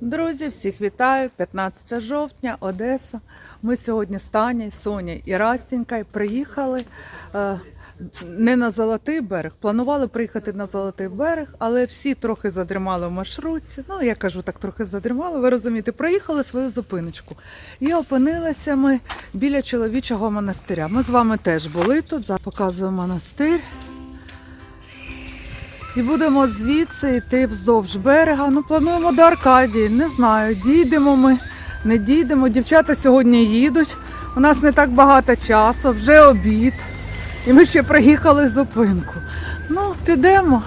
Друзі, всіх вітаю! 15 жовтня, Одеса. Ми сьогодні з Танею, Соня і Растінька приїхали е, не на Золотий берег. Планували приїхати на Золотий берег, але всі трохи задрімали в маршрутці. Ну, я кажу, так трохи задрімали. Ви розумієте, проїхали свою зупиночку. І опинилися ми біля чоловічого монастиря. Ми з вами теж були тут. Показую монастир. І будемо звідси йти вздовж берега. Ну, плануємо до Аркадії. Не знаю, дійдемо ми, не дійдемо. Дівчата сьогодні їдуть. У нас не так багато часу, вже обід. І ми ще приїхали зупинку. Ну, підемо.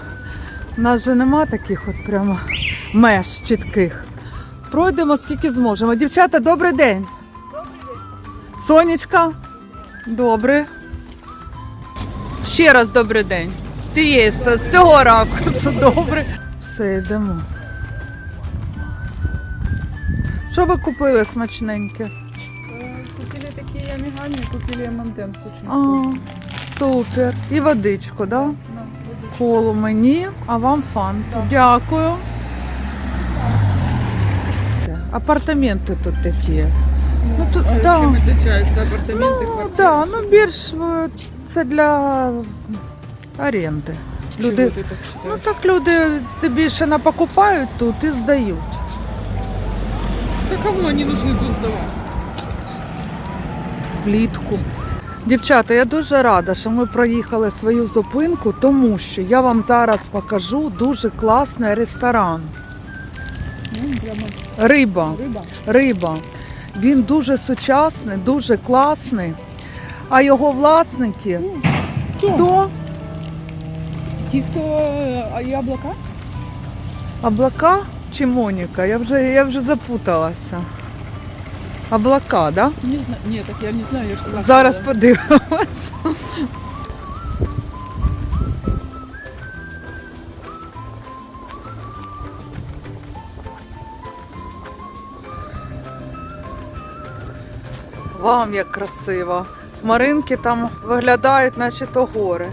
У нас же нема таких от прямо меж чітких. Пройдемо скільки зможемо. Дівчата, добрий день. Добрий день. Сонечка, добре. Ще раз добрий день З цієї ста- з цього ракурсу добре. Все, йдемо. Що ви купили смачненьке? Э, Купили такие амигами, купили ММДМС очень А, вкусный. супер. І водичку, да? На, водичку. Колу мені, а вам фанту. Дякую. Апартаменти тут такі. Ну, тут, А да. Чем отличаются апартаменты, Ну, квартиры? да, ну більш е, це для оренди. Чего Люди, ты так ну считаешь? так люди здебільше напокупають тут і здають. Да кому они нужны тут сдавать? влітку. Дівчата, я дуже рада, що ми проїхали свою зупинку, тому що я вам зараз покажу дуже класний ресторан. Ну, прямо Риба. рыба. Риба. Він дуже сучасний, дуже класний. А його власники хто? Ті, хто е, а яблука? Облака Облака чи Моніка? Я вже, я вже запуталася. Облака, да? Не знаю. Нет, так я не знаю, я ж спрашивала. Зараз подивимось. Вам як красиво. Маринки там виглядають, наче то гори.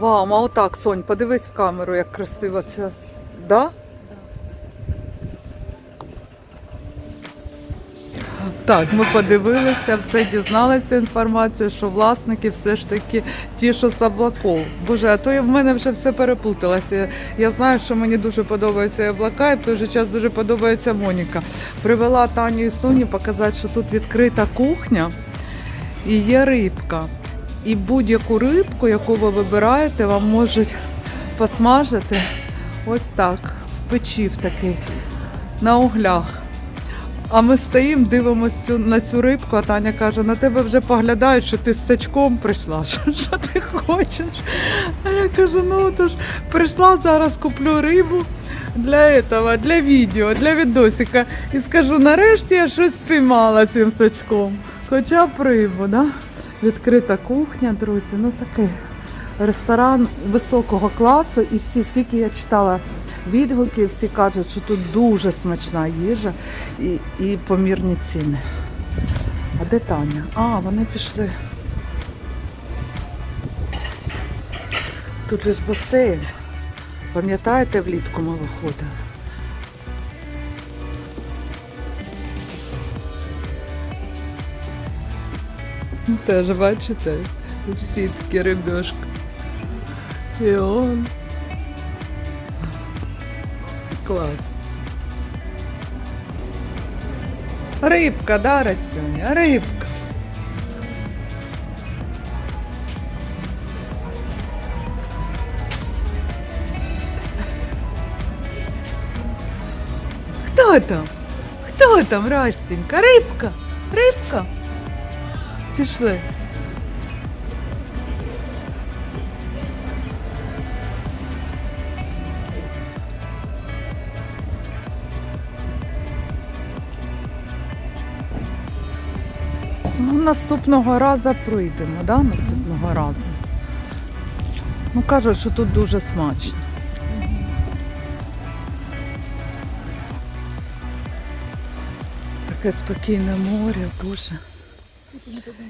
Вау, а отак, Сонь, подивись в камеру, як красиво це. Да? Так, ми подивилися, все дізналися інформацію, що власники все ж таки ті, що з облаков. Боже, а то в мене вже все переплуталося. Я, знаю, що мені дуже подобаються облака, і в той же час дуже подобається Моніка. Привела Таню і Соню показати, що тут відкрита кухня і є рибка. І будь-яку рибку, яку ви вибираєте, вам можуть посмажити ось так, в печі в такий, на углях. А ми стоїмо, дивимося на цю рибку, а Таня каже, на тебе вже поглядають, що ти з сачком прийшла. Що, що ти хочеш? А я кажу, ну то ж прийшла зараз, куплю рибу для этого, для відео, для відосика. І скажу, нарешті я щось спіймала цим сачком. Хоча б рибу, да? Відкрита кухня, друзі, ну такий ресторан високого класу. І всі, скільки я читала відгуки, всі кажуть, що тут дуже смачна їжа і, і помірні ціни. А де Таня? А, вони пішли. Тут же ж басейн. Пам'ятаєте, влітку ми виходили? Теж бачите, всі такі рибешки. І он. Клас. Рибка, да, Растюня? Рибка. Хто там? Хто там, Растенька? Рибка? Рибка? Пішли. Ну, наступного разу прийдемо, да? Наступного разу. Ну, кажуть, що тут дуже смачно. Таке спокійне море, боже.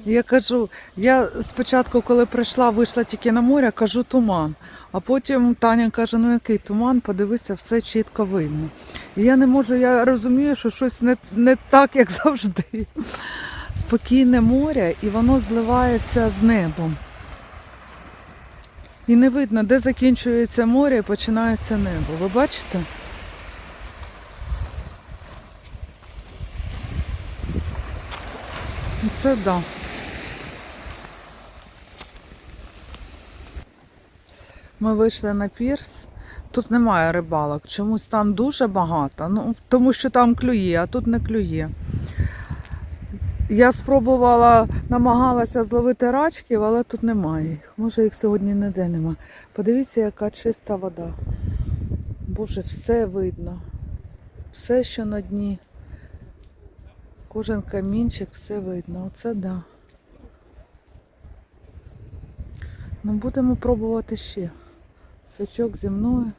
Я кажу, я спочатку, коли прийшла, вийшла тільки на море, кажу туман. А потім Таня каже, ну який туман, подивися, все чітко видно. І я не можу, я розумію, що щось не, не так, як завжди. Спокійне море, і воно зливається з небом. І не видно, де закінчується море і починається небо. Ви бачите? Це да. Ми вийшли на пірс. Тут немає рибалок. Чомусь там дуже багато. Ну, тому що там клює, а тут не клює. Я спробувала, намагалася зловити рачків, але тут немає їх. Може їх сьогодні ніде нема. Подивіться, яка чиста вода. Боже, все видно. Все, що на дні. Кожен камінчик, все видно. Оце да. Ну, будемо пробувати ще. Сачок зі мною.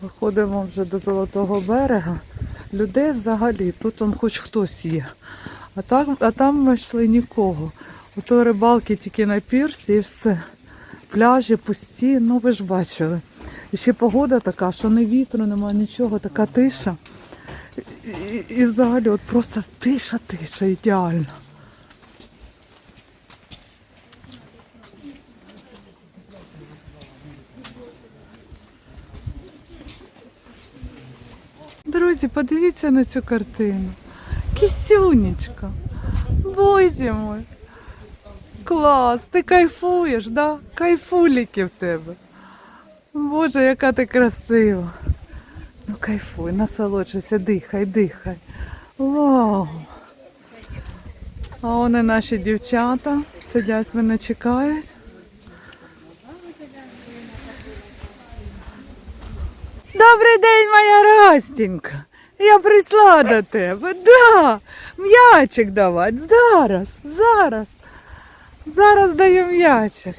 Виходимо вже до Золотого берега. Людей взагалі, тут он хоч хтось є. А там, а там ми йшли нікого. Ото рибалки тільки на пірсі і все. Пляжі пусті, ну ви ж бачили. І ще погода така, що не вітру, немає нічого, така тиша. І, і, і взагалі от просто тиша, тиша, ідеально. Друзі, подивіться на цю картину. Кисюнечка. Бозі мой. Клас, ти кайфуєш, да? Кайфуліки в тебе. Боже, яка ти красива. Ну кайфуй, насолоджуйся, дихай, дихай. Вау. А вони наші дівчата сидять, мене чекають. Добрий день, моя Растінька. Я прийшла до тебе. Да. М'ячик давати. Зараз, зараз. Зараз даю м'ячик.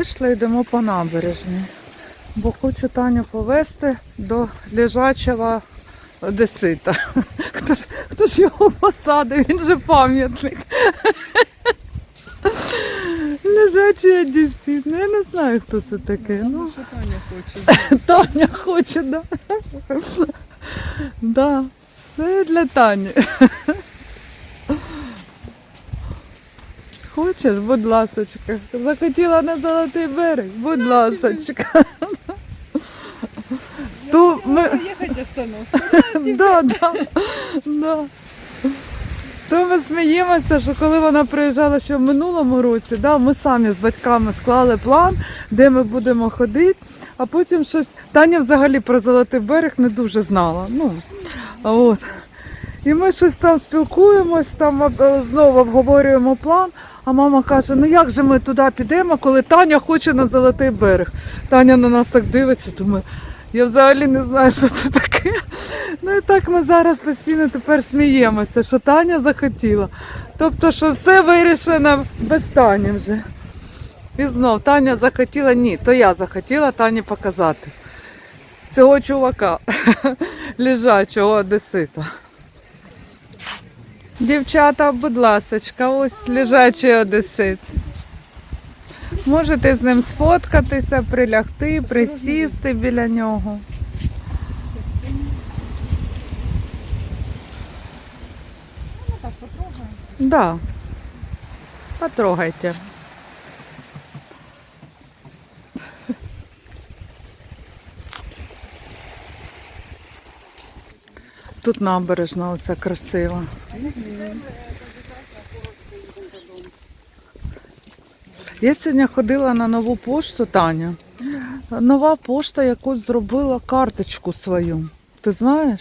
Вийшли, йдемо по набережні, бо хочу Таню повезти до лежачого одесита. Хто ж, хто ж його посадив? Він же пам'ятник. Лежачий одесит. Ну я не знаю, хто це таке. Ну, Що Таня хоче? Таня хоче, да. Да, все для Тані. Хочеш, будь ласочка. Захотіла на золотий берег, будь ласочка. То ми... Приїхати остановку. да, да, да. То ми сміємося, що коли вона приїжджала ще в минулому році, да, ми самі з батьками склали план, де ми будемо ходити, а потім щось. Таня взагалі про Золотий берег не дуже знала. Ну, от. І ми щось там спілкуємось, там е, знову обговорюємо план. А мама каже: ну як же ми туди підемо, коли Таня хоче на Золотий берег. Таня на нас так дивиться, думає, я взагалі не знаю, що це таке. Ну і так ми зараз постійно тепер сміємося, що Таня захотіла. Тобто, що все вирішено без Тані вже. І знов Таня захотіла, ні, то я захотіла Тані показати. Цього чувака, лежачого одесита. Дівчата, будь ласочка, ось лежачий одесит. Можете з ним сфоткатися, прилягти, присісти біля нього. Ну так. Да. Потрогайте. Тут набережна оця красива. Я сьогодні ходила на нову пошту, Таня. Нова пошта якось зробила карточку свою. Ти знаєш?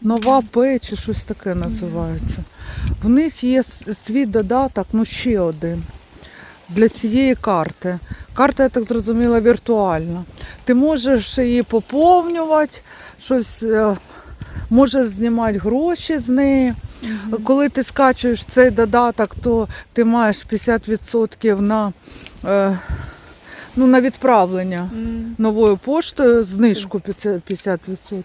Нова П чи щось таке називається. В них є свій додаток, ну ще один. Для цієї карти. Карта, я так зрозуміла, віртуальна. Ти можеш її поповнювати, щось е, можеш знімати гроші з неї. Коли ти скачуєш цей додаток, то ти маєш 50% на, е, ну, на відправлення новою поштою, знижку 50%.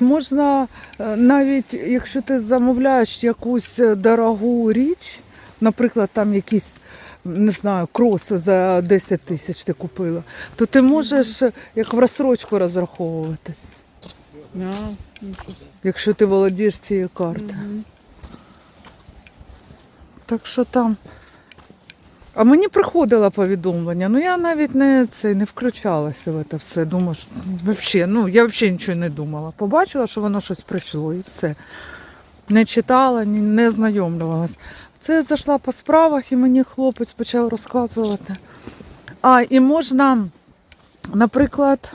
Можна е, навіть, якщо ти замовляєш якусь е, дорогу річ, наприклад, там якісь, не знаю, кроси за 10 тисяч ти купила, то ти можеш як в розсрочку розраховуватись, А, якщо ти володієш цією картою. Мгм. Так що там. А мені приходило повідомлення, ну я навіть не це не включалася в це все. Думаю, що вообще, ну я взагалі нічого не думала. Побачила, що воно щось прийшло і все. Не читала, ні, не знайомлювалась. Це я зайшла по справах і мені хлопець почав розказувати. А, і можна, наприклад,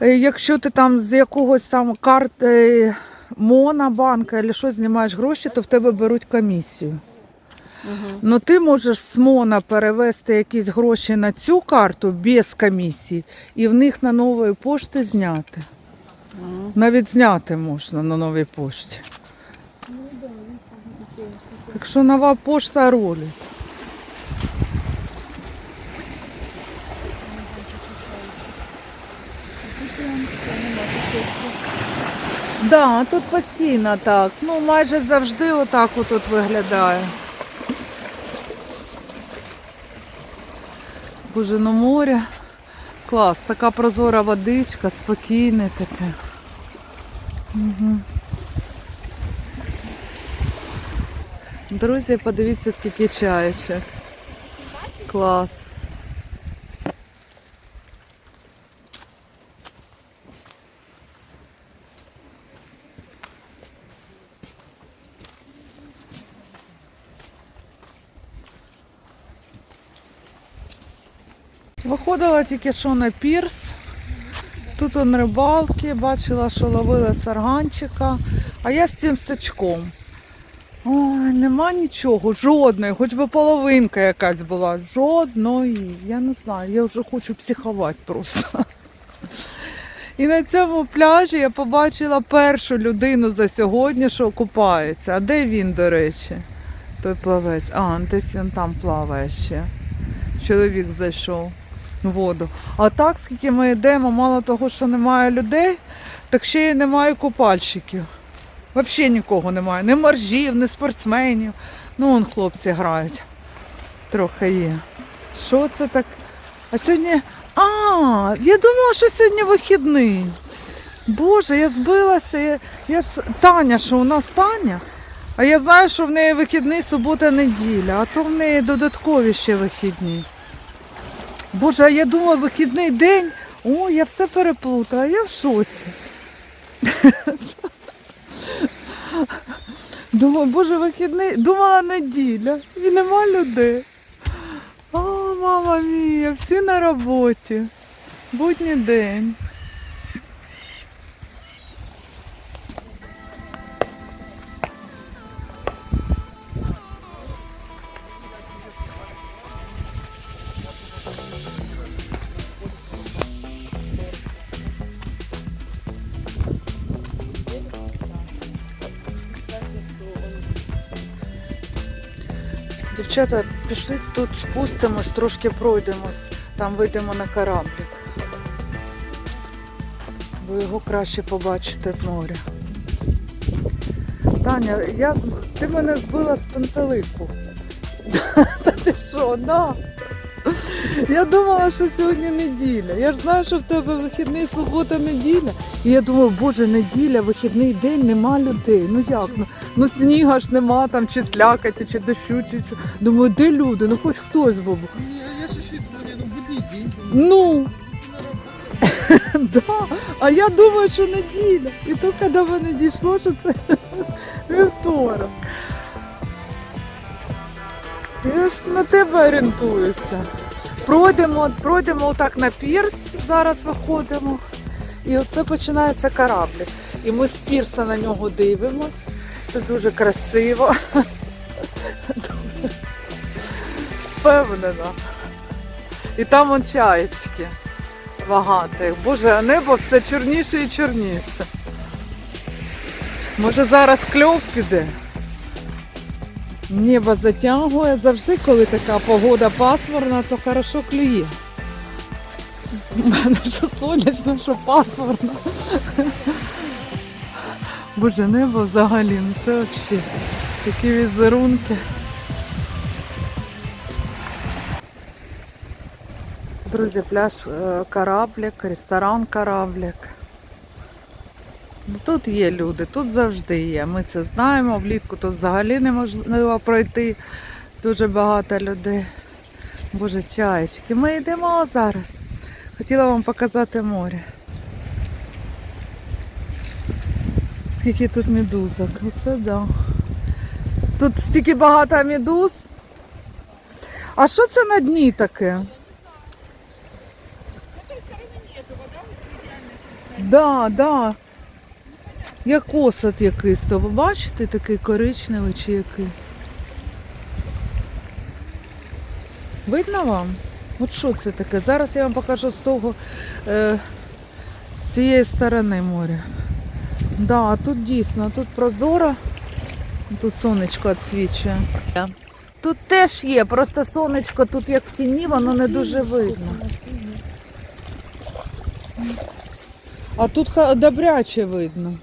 якщо ти там з якогось там карти Монобанка або щось знімаєш гроші, то в тебе беруть комісію. Ну ти можеш з Мона перевести якісь гроші на цю карту без комісії і в них на нової пошті зняти. Навіть зняти можна на новій пошті. Так що нова пошта ролі. Да, тут постійно так. Ну, майже завжди отак тут виглядає. Боже, ну море. Клас, така прозора водичка, спокійне таке. Угу. Друзі, подивіться, скільки чаєчок. Клас. Виходила тільки що на пірс. Тут он рибалки, бачила, що ловили сарганчика, а я з цим сачком. Ой, нема нічого, жодної, хоч би половинка якась була. Жодної. Я не знаю, я вже хочу психувати просто. І на цьому пляжі я побачила першу людину за сьогодні, що купається. А де він, до речі? Той плавець. А, десь він там плаває ще. Чоловік зайшов воду. А так, скільки ми йдемо, мало того, що немає людей, так ще й немає купальщиків. Взагалі нікого немає. Ні моржів, ні спортсменів. Ну, вон хлопці грають. Трохи є. Що це так? А сьогодні. А, я думала, що сьогодні вихідний. Боже, я збилася. Я, я ж Таня, що у нас Таня. А я знаю, що в неї вихідний субота, неділя, а то в неї додаткові ще вихідні. Боже, а я думала, вихідний день. О, я все переплутала, я в шоці. Думаю, боже, вихідний, думала неділя і нема людей. О, мама мія, всі на роботі. Будній день. Дівчата, пішли тут спустимось, трошки пройдемось, там вийдемо на кораблик. Бо його краще побачите з моря. Таня, я, ти мене збила з пантелику. Та ти що, да? Я думала, що сьогодні неділя. Я ж знаю, що в тебе вихідний субота, неділя. І я думаю, боже, неділя, вихідний день, нема людей. Ну як? Ну, ну сніга ж нема там, чи слякаті, чи дощу, чи що. Думаю, де люди? Ну хоч хтось був. Я ж ще думаю, ну день. Ну. да. А я думаю, що неділя. І то, коли мене дійшло, що це вівторок. Я ж на тебе орієнтуюся. Пройдемо, пройдемо отак на пірс, зараз виходимо. І оце починається корабль. І ми з пірса на нього дивимось. Це дуже красиво. Впевнена. І там он чаєчки багато їх. Боже, а небо все чорніше і чорніше. Може зараз кльов піде? Небо затягує. Завжди, коли така погода пасмурна, то хорошо клює. У мене що сонячно, що пасмурно. Боже, небо взагалі, ну це взагалі такі візерунки. Друзі, пляж е, кораблик, ресторан кораблик. Ну, тут є люди, тут завжди є. Ми це знаємо. Влітку тут взагалі неможливо пройти. Дуже багато людей. Боже, чаєчки. Ми йдемо зараз. Хотіла вам показати море. Скільки тут медузок. Оце да. Тут стільки багато медуз. А що це на дні таке? Да, да. Як осад якийсь, то ви бачите, такий коричневий чи який? Видно вам? От що це таке? Зараз я вам покажу з того, е, з цієї сторони моря. Да, тут дійсно, тут прозоро, тут сонечко відсвічує. Тут теж є, просто сонечко тут як в тіні, воно не дуже видно. А тут добряче видно.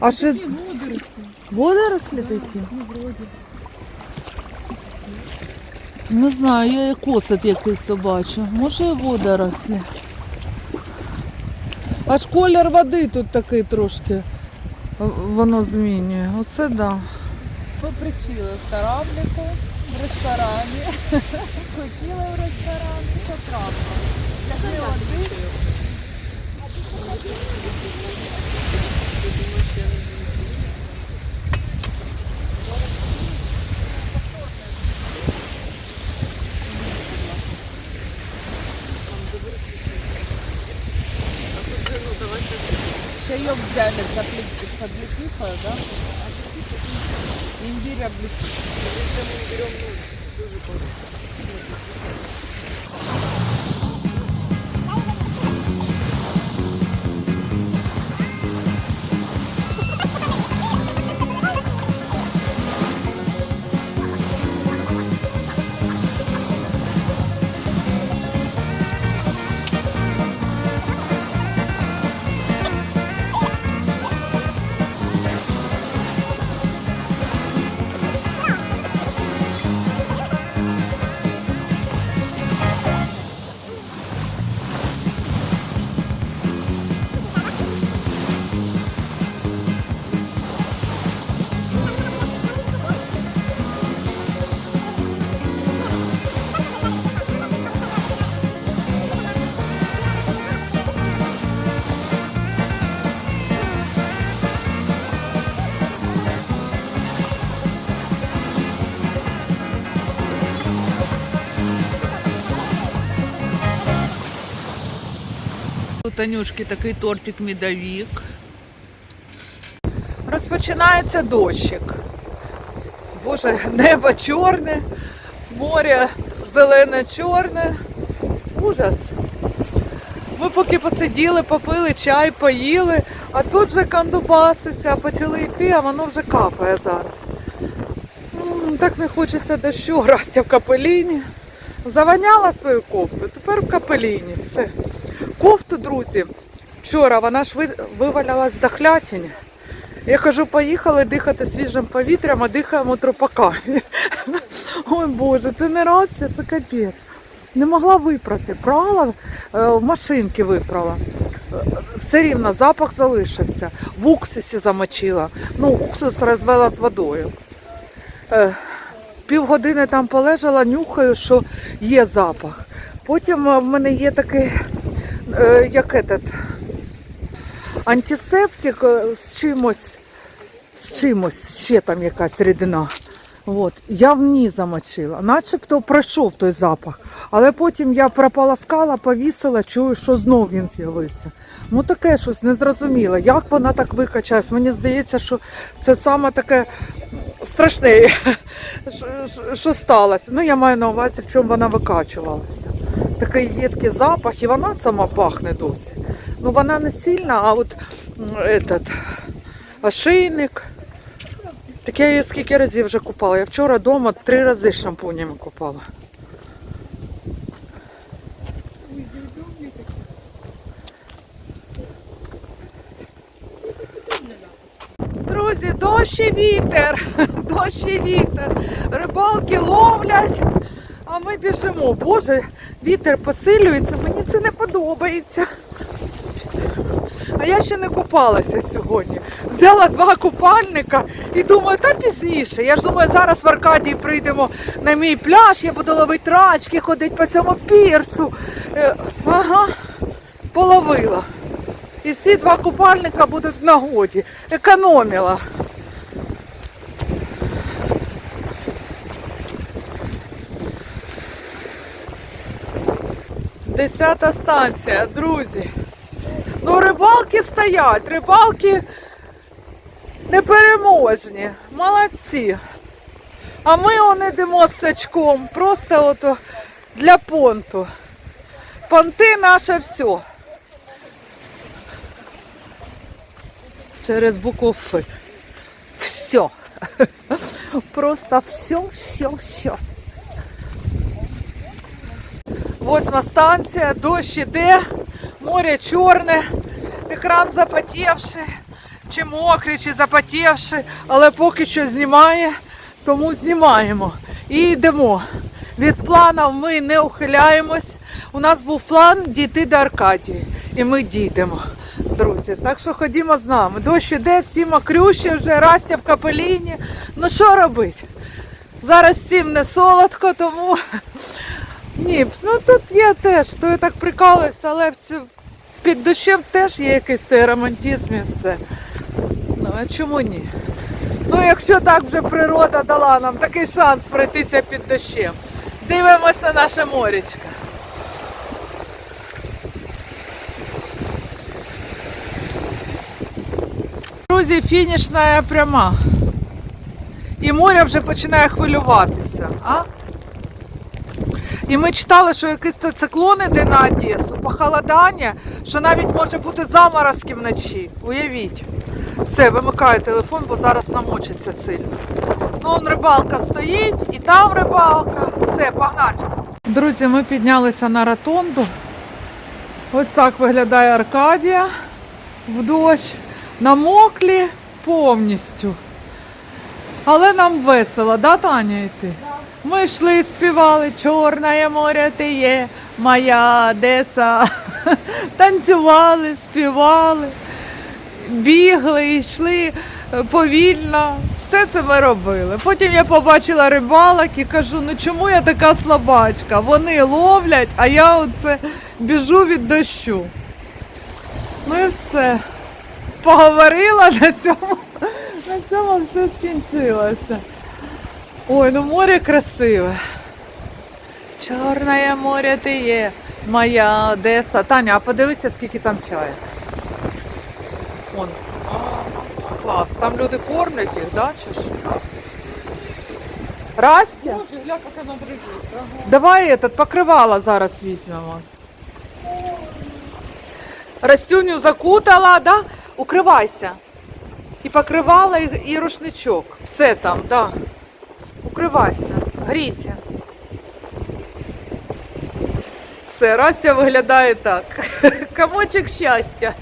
А ще водорослі. водорослі такі? Не знаю, я як осад якийсь то бачу. Може і водорослі. Аж колір води тут такий трошки воно змінює. Оце да. Ми в кораблику, в ресторані. Хотіли в ресторан, це правда. Пішли один. Чаек взяли с Имбирь с облепихой, да? берем, облепихой. У Танюшки такий тортик медовік. Розпочинається дощик. Боже, небо чорне, море зелене чорне. Ужас. Ми поки посиділи, попили чай, поїли, а тут вже кандубаситься, почали йти, а воно вже капає зараз. Так не хочеться дощу, грастя в капеліні. Заваняла свою кофту, тепер в капеліні. Все. Кофту, друзі, вчора вона ж вивалялась в дохлятині. Я кажу, поїхали дихати свіжим повітрям, а дихаємо трупаками. Ой Боже, це не растя, це капець. Не могла випрати. Прала, е, машинки випрала. Е, Все рівно запах залишився. В уксусі замочила. Ну, уксус розвела з водою. Е, Півгодини там полежала, нюхаю, що є запах. Потім в мене є такий, е, як этот, антисептик е, з чимось, з чимось, ще там якась рідина. От, я в ній замочила, начебто пройшов той запах. Але потім я прополоскала, повісила, чую, що знов він з'явився. Ну таке щось незрозуміле. Як вона так викачалась? Мені здається, що це саме таке страшне, що сталося. Ну, я маю на увазі, в чому вона викачувалася. Такий їдкий запах, і вона сама пахне досі. Ну вона не сильна, а от этот, ошейник. Так я її скільки разів вже купала. Я вчора вдома три рази шампунями купала. Друзі, дощ і вітер, дощ і вітер. Рибалки ловлять, а ми біжимо. Боже, вітер посилюється, мені це не подобається. А я ще не купалася сьогодні. Взяла два купальника і думаю, та пізніше. Я ж думаю, зараз в Аркадії прийдемо на мій пляж, я буду ловити рачки, ходити по цьому пірсу. Е, Ага, половила. І всі два купальника будуть в нагоді. Економила. Десята станція, друзі. Ну, рибалки стоять, рибалки непереможні. Молодці. А ми он ідемо з сачком, просто ото для понту. Понти наше все. Через букву. Все. Просто все, все, все. Восьма станція, дощ іде, море чорне, екран запотівший, чи мокрий, чи запотівший, але поки що знімає, тому знімаємо. І йдемо. Від плану ми не ухиляємось. У нас був план дійти до Аркадії. І ми дійдемо, друзі. Так що ходімо з нами. Дощ іде, всі мокрющі, вже Растя в капеліні. Ну що робити? Зараз всім не солодко, тому ні, ну тут є теж, то я так прикалуюся, але під дощем теж є якийсь той романтизм і все. Ну а чому ні? Ну якщо так вже природа дала нам такий шанс пройтися під дощем. Дивимося наше морічко. Друзі, фінішна пряма. І море вже починає хвилюватися. А? І ми читали, що якийсь то циклон іде на Одесу, похолодання, що навіть може бути заморозки вночі. Уявіть. Все, вимикаю телефон, бо зараз намочиться сильно. Ну, он рибалка стоїть, і там рибалка. Все, погнали. Друзі, ми піднялися на ротонду. Ось так виглядає Аркадія в дощ. Намоклі повністю. Але нам весело, да, Таня, йти? Ми йшли, співали Чорне море ти є, моя Одеса. Танцювали, співали, бігли, йшли повільно. Все це ми робили. Потім я побачила рибалок і кажу, ну чому я така слабачка? Вони ловлять, а я оце біжу від дощу. Ну і все. Поговорила на цьому. На цьому все скінчилося. Ой, ну море красиве. Чорне море ти є, моя Одеса. Таня, а подивися, скільки там чаю. Вон. Клас, там люди кормлять їх, да, чи ж? Растя? Боже, гля, як. Ага. Давай этот, покривала зараз візьмемо. Растюню закутала, да? Укривайся. І покривала, і, і рушничок. Все там, да. Укривайся, грійся. Все, Растя виглядає так. Комочок щастя.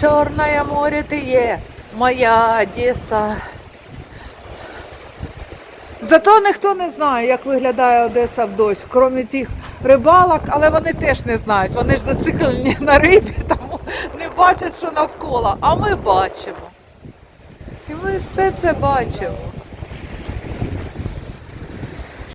Чорне море ти є, моя Одеса. Зато ніхто не знає, як виглядає Одеса в дощ, крім тих рибалок, але вони теж не знають. Вони ж зациклені на рибі, бачать, що навколо. А ми бачимо. І ми все це бачимо.